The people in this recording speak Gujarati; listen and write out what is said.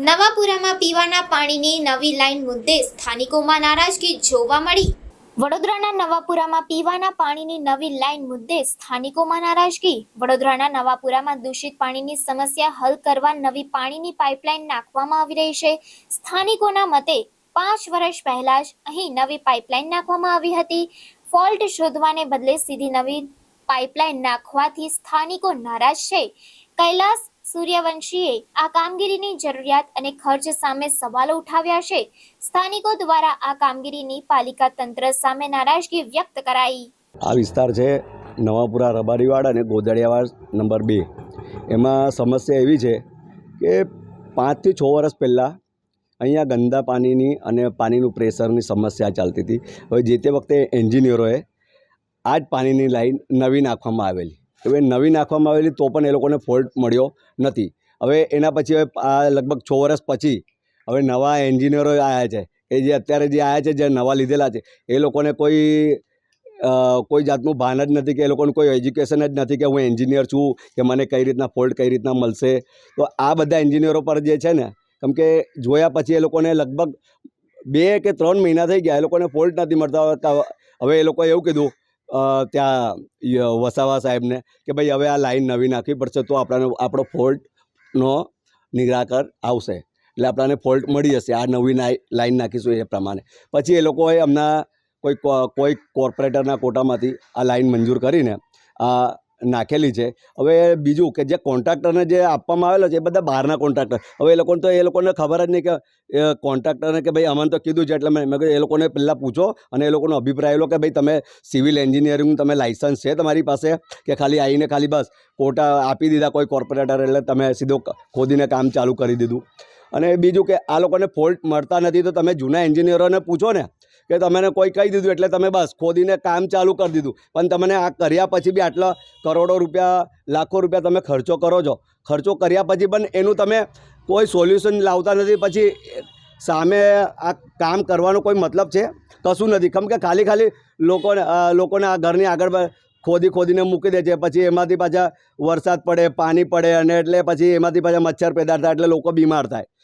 નવાપુરામાં પીવાના પાણીની નવી લાઈન મુદ્દે સ્થાનિકોમાં નારાજગી જોવા મળી. વડોદરાના નવાપુરામાં પીવાના પાણીની નવી લાઈન મુદ્દે સ્થાનિકોમાં નારાજગી. વડોદરાના નવાપુરામાં દૂષિત પાણીની સમસ્યા હલ કરવા નવી પાણીની પાઇપલાઇન નાખવામાં આવી રહી છે. સ્થાનિકોના મતે પાંચ વર્ષ પહેલા જ અહીં નવી પાઇપલાઇન નાખવામાં આવી હતી. ફોલ્ટ શોધવાને બદલે સીધી નવી પાઇપલાઇન નાખવાથી સ્થાનિકો નારાજ છે. કૈલાસ સૂર્યવંશીએ આ કામગીરીની જરૂરિયાત અને ખર્ચ સામે સવાલો ઉઠાવ્યા છે. સ્થાનિકો દ્વારા આ કામગીરીની પાલિકા તંત્ર સામે નારાજગી વ્યક્ત કરાઈ. આ વિસ્તાર છે નવાપુરા રબારીવાડ અને ગોદડિયાવાડ નંબર બે. એમાં સમસ્યા એવી છે કે પાંચથી છ વર્ષ પહેલાં અહીંયા ગંદા પાણીની અને પાણીનું પ્રેશરની સમસ્યા ચાલતી હતી. હવે જે તે વખતે એન્જિનિયરોએ આ જ પાણીની લાઈન નવી નાખવામાં આવેલી. હવે નવી નાખવામાં આવેલી તો પણ એ લોકોને ફોલ્ટ મળ્યો નથી. હવે એના પછી હવે આ લગભગ છ વર્ષ પછી હવે નવા એન્જિનિયરો આવ્યા છે એ જે અત્યારે જે આવ્યા છે જે નવા લીધેલા છે, એ લોકોને કોઈ કોઈ જાતનું ભાન જ નથી કે એ લોકોનું કોઈ એજ્યુકેશન જ નથી કે હું એન્જિનિયર છું કે મને કઈ રીતના ફોલ્ટ કઈ રીતના મળશે. તો આ બધા એન્જિનિયરો પર જે છે ને, કેમ કે જોયા પછી એ લોકોને લગભગ બે કે ત્રણ મહિના થઈ ગયા, એ લોકોને ફોલ્ટ નથી મળતા હવે એ લોકોએ એવું કીધું ત્યાં વસાવા સાહેબને કે ભાઈ, હવે આ લાઈન નવી નાખવી પડશે તો આપણને, આપણો ફોલ્ટનો નિરાકર આવશે. એટલે આપણને ફોલ્ટ મળી જશે. આ નવી લાઈન નાખીશું એ પ્રમાણે. પછી એ લોકોએ હમણાં કોઈ કોઈ કોર્પોરેટરના કોટામાંથી આ લાઈન મંજૂર કરીને આ નાખેલી છે. હવે બીજું કે જે કોન્ટ્રાક્ટરને જે આપવામાં આવેલો છે, એ બધા બહારના કોન્ટ્રાક્ટર. હવે એ લોકોને તો એ લોકોને ખબર જ નહીં કે કોન્ટ્રાક્ટરને કે ભાઈ અમને તો કીધું છે, એટલે મેં એ લોકોને પહેલાં પૂછો અને એ લોકોનો અભિપ્રાય લો કે ભાઈ તમે સિવિલ એન્જિનિયરિંગ, તમે લાઇસન્સ છે તમારી પાસે? કે ખાલી આવીને ખાલી બસ કોટા આપી દીધા કોઈ કોર્પોરેટર એટલે તમે સીધો ખોદીને કામ ચાલુ કરી દીધું. અને બીજું કે આ લોકોને ફોલ્ટ મળતા નથી, તો તમે જૂના એન્જિનિયરોને પૂછો ને કે તમને કોઈ કહી દીધું એટલે તમે બસ ખોદીને કામ ચાલુ કરી દીધું. પણ તમને આ કર્યા પછી બી આટલા કરોડો રૂપિયા, લાખો રૂપિયા તમે ખર્ચો કરો છો. ખર્ચો કર્યા પછી પણ એનું તમે કોઈ સોલ્યુશન લાવતા નથી. પછી સામે આ કામ કરવાનો કોઈ મતલબ છે? કશું નથી. કેમ કે ખાલી ખાલી લોકોને લોકોને આ ઘરની આગળ ખોદી ખોદીને મૂકી દે છે. પછી એમાંથી પાછા વરસાદ પડે, પાણી પડે અને એટલે પછી એમાંથી પાછા મચ્છર પેદા થાય એટલે લોકો બીમાર થાય.